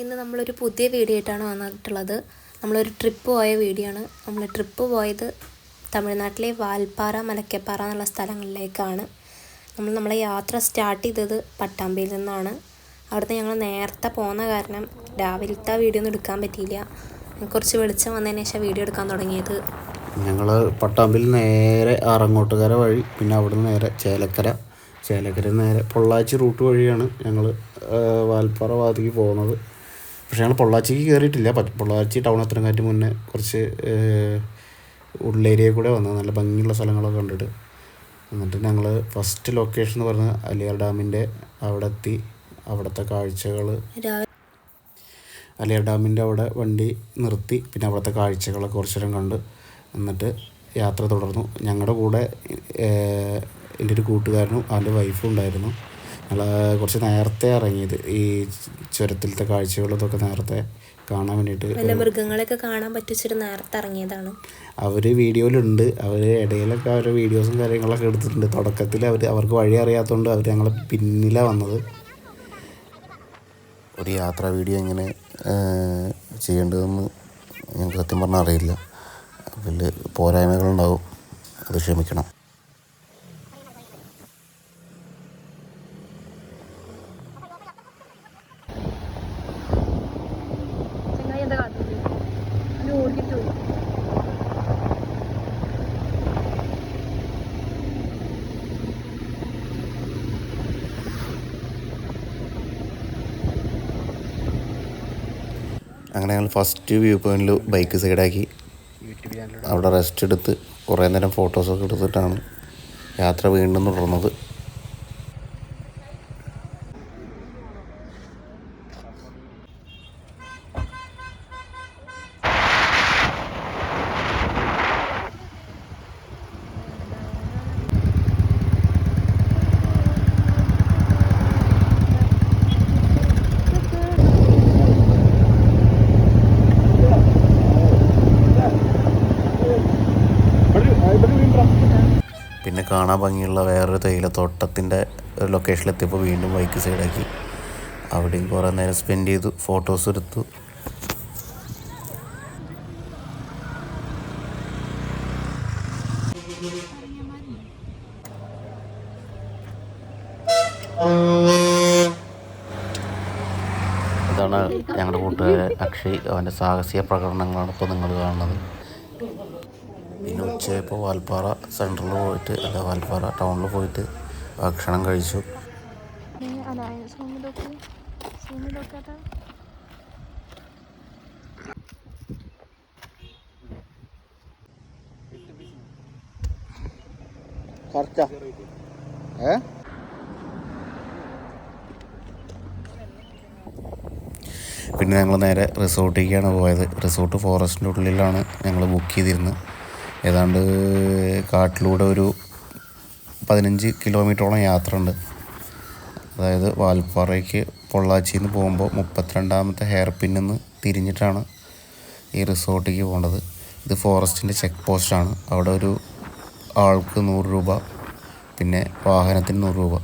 ഇന്ന് നമ്മളൊരു പുതിയ വീഡിയോ ആയിട്ടാണ് വന്നിട്ടുള്ളത്. നമ്മളൊരു ട്രിപ്പ് പോയ വീഡിയോ ആണ്. നമ്മൾ ട്രിപ്പ് പോയത് തമിഴ്നാട്ടിലെ വാൽപ്പാറ മലക്കപ്പാറ എന്നുള്ള സ്ഥലങ്ങളിലേക്കാണ്. നമ്മൾ നമ്മളെ യാത്ര സ്റ്റാർട്ട് ചെയ്തത് പട്ടാമ്പിയിൽ നിന്നാണ്. അവിടുന്ന് ഞങ്ങൾ നേരത്തെ പോകുന്ന കാരണം രാവിലത്തെ വീഡിയോ ഒന്നും എടുക്കാൻ പറ്റിയില്ല. കുറച്ച് വെളിച്ചം വന്നതിന് ശേഷം വീഡിയോ എടുക്കാൻ തുടങ്ങിയത്. ഞങ്ങൾ പട്ടാമ്പിൽ നേരെ ആറങ്ങോട്ടുകര വഴി പിന്നെ അവിടുന്ന് നേരെ ചേലക്കര. ചേലക്കര നേരെ പൊള്ളാച്ചി റൂട്ട് വഴിയാണ് ഞങ്ങൾ വാൽപ്പാറ വാതിക്ക് പോകുന്നത്. പക്ഷേ ഞങ്ങൾ പൊള്ളാച്ചിക്ക് കയറിയിട്ടില്ല പൊള്ളാച്ചി ടൗൺ എത്തുന്നതിന് മുന്നേ കുറച്ച് ഉള്ളേരിയയിൽ കൂടെ വന്നത് നല്ല ഭംഗിയുള്ള സ്ഥലങ്ങളൊക്കെ കണ്ടിട്ട്. എന്നിട്ട് ഞങ്ങൾ ഫസ്റ്റ് ലൊക്കേഷൻ എന്ന് പറഞ്ഞ അലിയാർ ഡാമിന്റെ അവിടെ എത്തി അവിടുത്തെ കാഴ്ചകൾ അലിയാർ ഡാമിന്റെ അവിടെ വണ്ടി നിർത്തി. പിന്നെ അവിടുത്തെ കാഴ്ചകളൊക്കെ കുറച്ച് നേരം കണ്ട്. എന്നിട്ട് യാത്ര തുടർന്നു. ഞങ്ങളുടെ കൂടെ എന്റെ ഒരു കൂട്ടുകാരനും അവന്റെ വൈഫും ഉണ്ടായിരുന്നു. ഞങ്ങൾ കുറച്ച് നേരത്തെ ഇറങ്ങിയത്. ഈ ചുരത്തിലത്തെ കാഴ്ചകളും ഇതൊക്കെ നേരത്തെ കാണാൻ വേണ്ടിയിട്ട്. വല്ല മൃഗങ്ങളെയൊക്കെ കാണാൻ പറ്റിച്ചിട്ട് നേരത്തെ ഇറങ്ങിയതാണ്? അവർ വീഡിയോയിലുണ്ട്. അവർ ഇടയിലൊക്കെ അവരുടെ വീഡിയോസും കാര്യങ്ങളൊക്കെ എടുത്തിട്ടുണ്ട്. തുടക്കത്തിൽ അവർ അവർക്ക് വഴി അറിയാത്തതുകൊണ്ട് അവർ ഞങ്ങളെ പിന്നിലാണ് വന്നത്. ഒരു യാത്രാ വീഡിയോ എങ്ങനെ ചെയ്യേണ്ടതെന്ന് ഞങ്ങൾക്ക് സത്യം പറഞ്ഞാൽ അറിയില്ല. അതിൽ പോരായ്മകളുണ്ടാവും. അത് ക്ഷമിക്കണം. അങ്ങനെ ഞങ്ങൾ ഫസ്റ്റ് വ്യൂ പോയിന്റിൽ ബൈക്ക് സൈഡാക്കി അവിടെ റെസ്റ്റ് എടുത്ത് കുറേ നേരം ഫോട്ടോസൊക്കെ എടുത്തിട്ടാണ് യാത്ര വീണ്ടും തുടർന്നത് പിന്നെ കാണാൻ ഭംഗിയുള്ള വേറൊരു തേയിലത്തോട്ടത്തിന്റെ ഒരു ലൊക്കേഷനിലെത്തിയപ്പോൾ വീണ്ടും ബൈക്ക് സൈഡാക്കി അവിടെയും കുറേ നേരം സ്പെൻഡ് ചെയ്തു ഫോട്ടോസ് എടുത്തു. ഇതാണ് ഞങ്ങളുടെ കൂട്ടുകാരൻ അക്ഷയ്. അവന്റെ സാഹസിക പ്രകടനങ്ങളാണ് ഇപ്പോൾ നിങ്ങൾ കാണുന്നത്. ഉച്ചയായപ്പോൾ വാൽപ്പാറ സെന്ററിൽ പോയിട്ട് അല്ല വാൽപ്പാറ ടൗണിൽ പോയിട്ട് ഭക്ഷണം കഴിച്ചു. പിന്നെ ഞങ്ങൾ നേരെ റിസോർട്ടിലേക്കാണ് പോയത്. റിസോർട്ട് ഫോറസ്റ്റിന്റെ ഉള്ളിലാണ് ഞങ്ങൾ ബുക്ക് ചെയ്തിരുന്നത്. ഏതാണ്ട് കാട്ടിലൂടെ ഒരു പതിനഞ്ച് കിലോമീറ്ററോളം യാത്ര ഉണ്ട് അതായത് വാൽപ്പാറയ്ക്ക് പൊള്ളാച്ചിയിൽ നിന്ന് പോകുമ്പോൾ മുപ്പത്തിരണ്ടാമത്തെ ഹെയർ പിന്നിൽ തിരിഞ്ഞിട്ടാണ് ഈ റിസോർട്ടിലേക്ക് പോകേണ്ടത്. ഇത് ഫോറസ്റ്റിന്റെ ചെക്ക് പോസ്റ്റാണ് അവിടെ ഒരു ആൾക്ക് നൂറ് രൂപ പിന്നെ വാഹനത്തിന് നൂറ് രൂപ.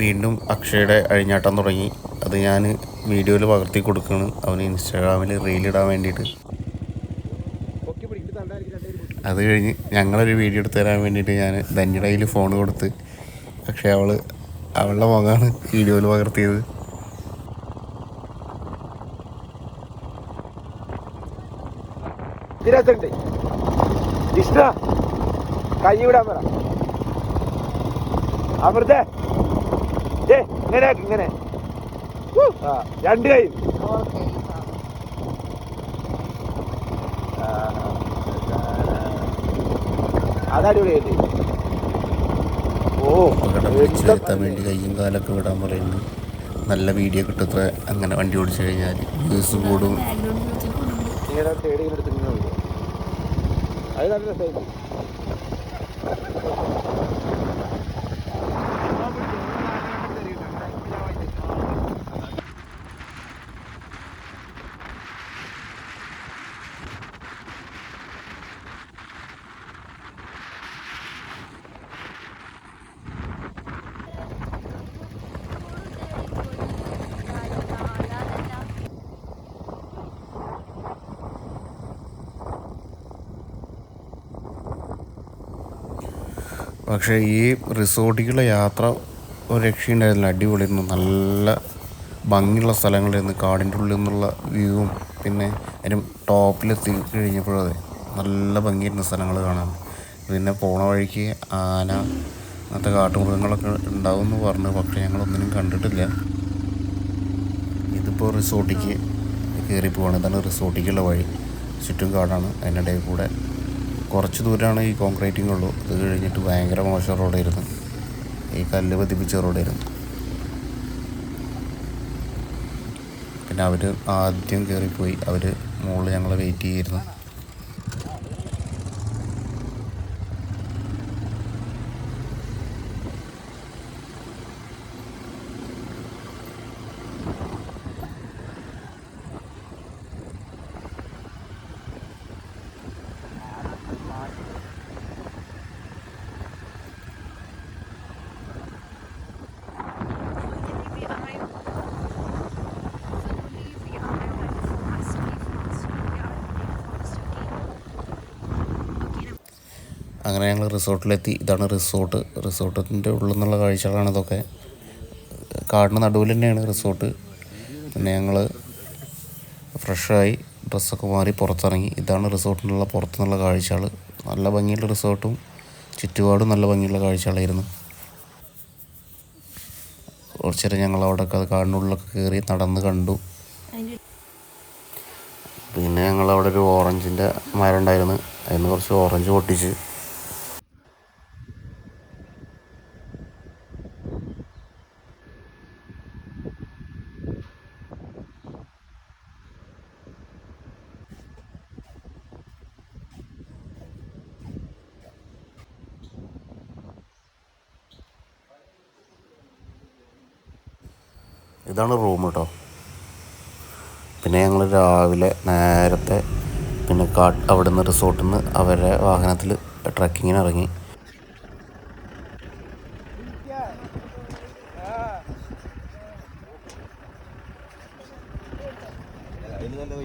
വീണ്ടും അക്ഷയുടെ അഴിഞ്ഞാട്ടം തുടങ്ങി. അത് ഞാൻ വീഡിയോയിൽ പകർത്തി കൊടുക്കുകയാണ് അവന് ഇൻസ്റ്റാഗ്രാമിൽ റീലിടാൻ വേണ്ടിയിട്ട്. അത് കഴിഞ്ഞ് ഞങ്ങളൊരു വീഡിയോ എടുത്ത് തരാൻ വേണ്ടിയിട്ട് ഞാൻ ധന്യയുടെ കയ്യിൽ ഫോൺ കൊടുത്ത് പക്ഷേ അവൾ അവളുടെ മുഖമാണ് വീഡിയോയിൽ പകർത്തിയത്. ഇതിനകത്തുണ്ട് കൈ വിടാൻ പറ. അമൃതേ. ഏ ഇങ്ങനെ ഇങ്ങനെ. ആ രണ്ട് കൈ. അതടിപൊളിയായിട്ട് ഓ വേണ്ടി കയ്യും കാലൊക്കെ വിടാൻ പറയുന്നു. നല്ല വീഡിയോ കിട്ടത്ര അങ്ങനെ വണ്ടി ഓടിച്ചു കഴിഞ്ഞാൽ വ്യൂസ് കൂടും. അത് നല്ല രസമായിരുന്നു പക്ഷേ ഈ റിസോർട്ടിലുള്ള യാത്ര ഒരു രക്ഷയുണ്ടായിരുന്നില്ല അടിപൊളിയായിരുന്നു നല്ല ഭംഗിയുള്ള സ്ഥലങ്ങളായിരുന്നു. കാടിന്റെ ഉള്ളിൽ നിന്നുള്ള വ്യൂവും പിന്നെ അതിന് ടോപ്പിലെത്തി കഴിഞ്ഞപ്പോഴത് നല്ല ഭംഗിയായിരുന്നു സ്ഥലങ്ങൾ കാണാൻ. പിന്നെ പോണ വഴിക്ക് ആന അങ്ങനത്തെ കാട്ടുമൃഗങ്ങളൊക്കെ ഉണ്ടാവും എന്ന് പറഞ്ഞു. പക്ഷേ ഞങ്ങളൊന്നിനും കണ്ടിട്ടില്ല. ഇതിപ്പോൾ റിസോർട്ടിലേക്ക് കയറി പോവാണ് ഇതാണ് റിസോർട്ടിലേക്കുള്ള വഴി. ചുറ്റും കാടാണ്. അതിനിടയിൽ കൂടെ കുറച്ച് ദൂരമാണ് ഈ കോൺക്രീറ്റിംഗ് ഉള്ളൂ. അത് കഴിഞ്ഞിട്ട് ഭയങ്കര മോശം റോഡായിരുന്നു. ഈ കല്ല് പതിപ്പിച്ച റോഡായിരുന്നു. പിന്നെ അവർ ആദ്യം കയറിപ്പോയി അവർ മുകളിൽ ഞങ്ങൾ വെയിറ്റ് ചെയ്യായിരുന്നു അങ്ങനെ ഞങ്ങൾ റിസോർട്ടിലെത്തി. ഇതാണ് റിസോർട്ട്. റിസോർട്ടിന്റെ ഉള്ളിൽ നിന്നുള്ള കാഴ്ചകളാണ് ഇതൊക്കെ. കാടിന് നടുവിൽ തന്നെയാണ് റിസോർട്ട്. പിന്നെ ഞങ്ങൾ ഫ്രഷായി ഡ്രസ്സൊക്കെ മാറി പുറത്തിറങ്ങി. ഇതാണ് റിസോർട്ടിനുള്ള പുറത്തുനിന്നുള്ള കാഴ്ചകൾ. നല്ല ഭംഗിയുള്ള റിസോർട്ടും ചുറ്റുപാടും നല്ല ഭംഗിയുള്ള കാഴ്ചകളായിരുന്നു. കുറച്ച് നേരം ഞങ്ങൾ അവിടെ ഒക്കെ കാടിനുള്ളിലൊക്കെ കയറി നടന്ന് കണ്ടു. പിന്നെ ഞങ്ങൾ അവിടെ ഒരു ഓറഞ്ചിന്റെ മരം ഉണ്ടായിരുന്നു. അതിന് കുറച്ച് ഓറഞ്ച് പൊട്ടിച്ച് ഇതാണ് റൂം കേട്ടോ പിന്നെ ഞങ്ങൾ രാവിലെ നേരത്തെ പിന്നെ കാ അവിടെ നിന്ന് റിസോർട്ടിൽ നിന്ന് അവരുടെ വാഹനത്തിൽ ട്രക്കിങ്ങിന് ഇറങ്ങി ഇവിടെ ആനുണ്ടാവോ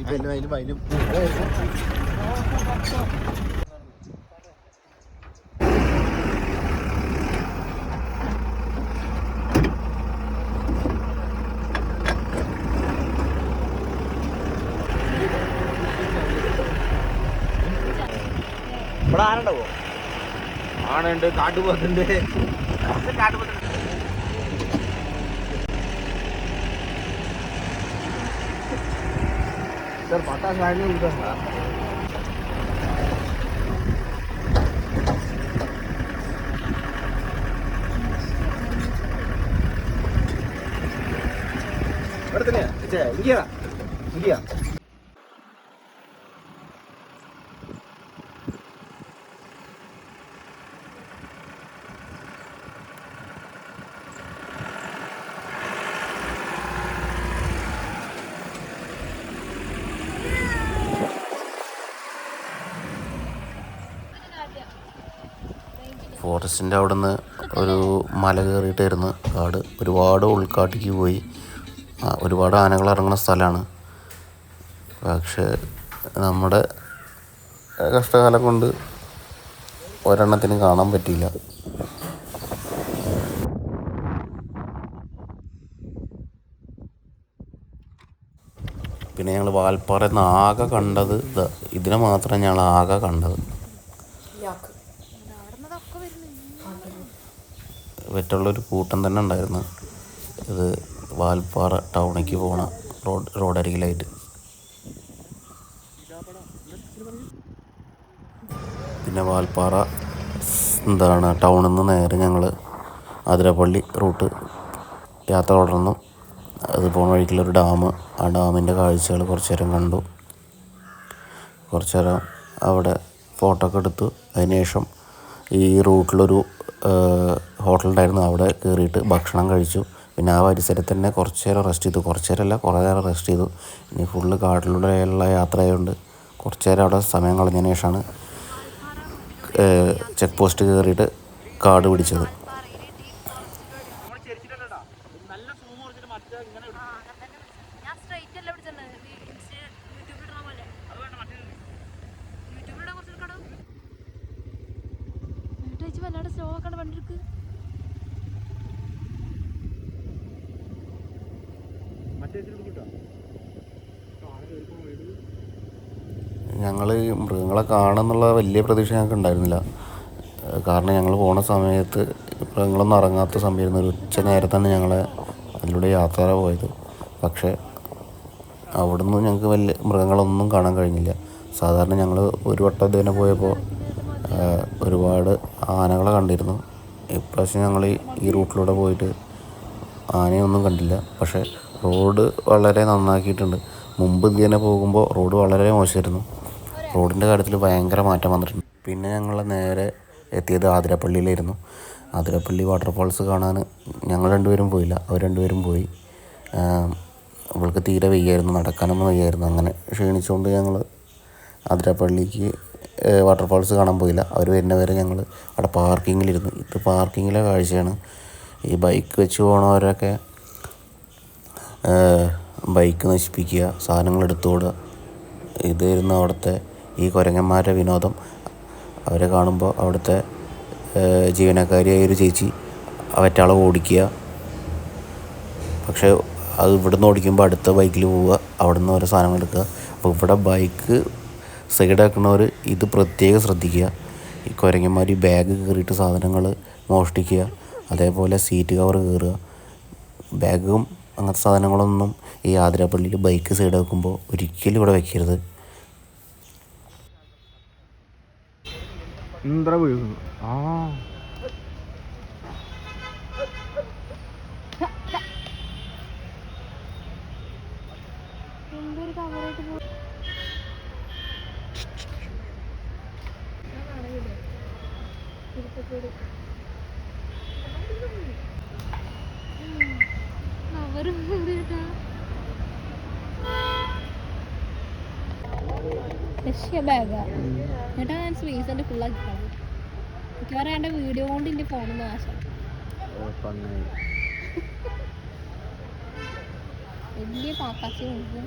ആനണ്ടോ ആനയുണ്ട് കാട്ടുപോത്തുണ്ട്. കാട്ടുപോത്തുണ്ട് സാർ പത്താം കാര്യം കിട്ടാം സാർ ഇവിടെ തന്നെയാ ഇരിക്കുക ഇരിക്കുക ഫോറസ്റ്റിന്റെ അവിടെ നിന്ന് ഒരു മല കയറിയിട്ടായിരുന്നു കാട്. ഒരുപാട് ഉൾക്കാട്ടിക്ക് പോയി. ഒരുപാട് ആനകൾ ഇറങ്ങുന്ന സ്ഥലമാണ്. പക്ഷേ നമ്മുടെ കഷ്ടകാലം കൊണ്ട് ഒരെണ്ണത്തിന് കാണാൻ പറ്റിയില്ല. പിന്നെ ഞങ്ങൾ വാൽപ്പാറയിൽ നിന്ന് ആകെ കണ്ടത് ഇതാ. ഇതിനെ മാത്രമേ ഞങ്ങൾ ആകെ കണ്ടത്. വെറ്റുള്ളൊരു കൂട്ടം തന്നെ ഉണ്ടായിരുന്നു. ഇത് വാൽപ്പാറ ടൗണിലേക്ക് പോണ റോഡ് റോഡരികിലായിട്ട്. പിന്നെ വാൽപ്പാറ എന്താണ് ടൗണിൽ നിന്ന് നേരെ ഞങ്ങൾ അതിരപ്പള്ളി റൂട്ട് യാത്ര തുടർന്നു. അത് പോണ വഴിക്കുള്ളൊരു ഡാം ആ ഡാമിന്റെ കാഴ്ചകൾ കുറച്ച് നേരം കണ്ടു. കുറച്ച് നേരം അവിടെ ഫോട്ടോ ഒക്കെ എടുത്തു. അതിനുശേഷം ഈ റൂട്ടിലൊരു ഹോട്ടൽ ഉണ്ടായിരുന്നു അവിടെ കയറിയിട്ട് ഭക്ഷണം കഴിച്ചു. പിന്നെ ആ പരിസരത്ത് തന്നെ കുറച്ച് നേരം റെസ്റ്റ് ചെയ്തു. കുറച്ച് നേരമല്ല കുറേ നേരം റെസ്റ്റ് ചെയ്തു. ഇനി ഫുള്ള് കാട്ടിലൂടെയുള്ള യാത്ര ആയതുകൊണ്ട് കുറച്ച് നേരം അവിടെ സമയം കളഞ്ഞതിന് ശേഷമാണ് ചെക്ക് പോസ്റ്റ് കയറിയിട്ട് കാട് പിടിച്ചത് ഞാൻ സ്ട്രൈറ്റ് അല്ല പിടിച്ചത് യൂട്യൂബിൽ ഇടണ പോലെ യൂട്യൂബിൽ ഇടാൻ കുറച്ച് എടുക്കടോ വീട്ടിൽ വെച്ച് വല്ല അവിടെ സ്ലോ ആക്കാണ്ട് വണ്ടി എടുക്ക് ഞങ്ങൾ മൃഗങ്ങളെ കാണുന്നുള്ള വലിയ പ്രതീക്ഷ ഞങ്ങൾക്ക് ഉണ്ടായിരുന്നില്ല. കാരണം ഞങ്ങൾ പോണ സമയത്ത് മൃഗങ്ങളൊന്നും ഇറങ്ങാത്ത സമയമായിരുന്നു ഒരു ഉച്ച നേരത്താണ് ഞങ്ങളെ അതിലൂടെ യാത്ര പോയത്. പക്ഷേ അവിടുന്ന് ഞങ്ങൾക്ക് വലിയ മൃഗങ്ങളൊന്നും കാണാൻ കഴിഞ്ഞില്ല. സാധാരണ ഞങ്ങൾ ഒരു വട്ടം ഇതുവരെ പോയപ്പോൾ ഒരുപാട് ആനകളെ കണ്ടിരുന്നു. ഇപ്രാവശ്യം ഞങ്ങൾ ഈ റൂട്ടിലൂടെ പോയിട്ട് ആനയൊന്നും കണ്ടില്ല. പക്ഷേ റോഡ് വളരെ നന്നാക്കിയിട്ടുണ്ട്. മുമ്പ് ഇങ്ങനെ പോകുമ്പോൾ റോഡ് വളരെ മോശമായിരുന്നു. റോഡിന്റെ കാര്യത്തിൽ ഭയങ്കര മാറ്റം വന്നിട്ടുണ്ട്. പിന്നെ ഞങ്ങൾ നേരെ എത്തിയത് ആതിരപ്പള്ളിയിലായിരുന്നു. ആതിരപ്പള്ളി വാട്ടർഫാൾസ് കാണാൻ ഞങ്ങൾ രണ്ടുപേരും പോയില്ല. അവർ രണ്ടുപേരും പോയി. അവൾക്ക് തീരെ വയ്യായിരുന്നു. നടക്കാനൊന്നും വയ്യായിരുന്നു. അങ്ങനെ ക്ഷീണിച്ചുകൊണ്ട് ഞങ്ങൾ ആതിരപ്പള്ളിക്ക് വാട്ടർഫോൾസ് കാണാൻ പോയില്ല. അവർ വരുന്നവരെ ഞങ്ങൾ അവിടെ പാർക്കിങ്ങിലിരുന്നു. ഇത് പാർക്കിങ്ങിലെ കാഴ്ചയാണ്. ഈ ബൈക്ക് വെച്ച് പോണവരൊക്കെ ബൈക്ക് നശിപ്പിക്കുക സാധനങ്ങൾ എടുത്തുകൂടുക ഇതായിരുന്നു അവിടുത്തെ ഈ കുരങ്ങന്മാരുടെ വിനോദം അവരെ കാണുമ്പോൾ അവിടുത്തെ ജീവനക്കാരിയായ ഒരു ചേച്ചി അവറ്റാളെ ഓടിക്കുക. പക്ഷേ അത് ഇവിടുന്ന് ഓടിക്കുമ്പോൾ അടുത്ത ബൈക്കിൽ പോവുക അവിടെ നിന്ന് ഓരോ സാധനങ്ങൾ എടുക്കുക. അപ്പോൾ ഇവിടെ ബൈക്ക് സൈഡാക്കുന്നവർ ഇത് പ്രത്യേകം ശ്രദ്ധിക്കുക. ഈ കുരങ്ങന്മാർ ഈ ബാഗ് കയറിയിട്ട് സാധനങ്ങൾ മോഷ്ടിക്കുക. അതേപോലെ സീറ്റ് കവർ കയറുക ബാഗും അങ്ങനത്തെ സാധനങ്ങളൊന്നും ഈ ആതിരാപ്പള്ളിയിൽ ബൈക്ക് സൈഡ് വെക്കുമ്പോൾ ഒരിക്കലും ഇവിടെ വെക്കരുത്. ഇന്ദ്ര വീഴുന്നു. ആ. അവരും ലക്ഷ്യ ബാഗാ എന്നിട്ടാ ഞാൻ എന്റെ ഫുള്ളാക്കി മിക്കവാറും എന്റെ വീഡിയോ കൊണ്ട് എന്റെ ഫോണിൽ നാശം. വലിയ പാക്കാച്ചി ഉണ്ട്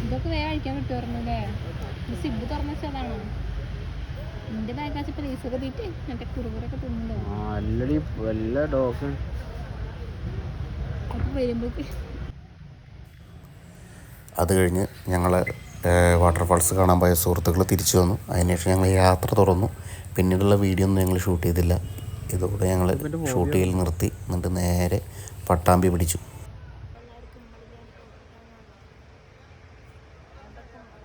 ഇതൊക്കെ വേഗം അഴിക്കാൻ പറ്റുമായിരുന്നു അല്ലേ? സിബ് തുറന്നു വെച്ചതാണോ നിന്റെ ബാഗാച്ച് പ്ലേസ് ഒക്കെ തീറ്റ് മറ്റേ കുറുകുറൊക്കെ തിന്നുണ്ടോ? അല്ലടി വല്ല ഡോഗ് അപ്പൊ വരുമ്പോഴേക്ക് അത് കഴിഞ്ഞ് ഞങ്ങൾ വാട്ടർഫാൾസ് കാണാൻ പോയ സുഹൃത്തുക്കൾ തിരിച്ചു വന്നു. അതിനുശേഷം ഞങ്ങൾ യാത്ര തുറന്നു. പിന്നീടുള്ള വീഡിയോ ഒന്നും ഞങ്ങൾ ഷൂട്ട് ചെയ്തില്ല. ഇതോടെ ഞങ്ങൾ ഷൂട്ട് ചെയ്യൽ നിർത്തി. എന്നിട്ട് നേരെ പട്ടാമ്പി പിടിച്ചു.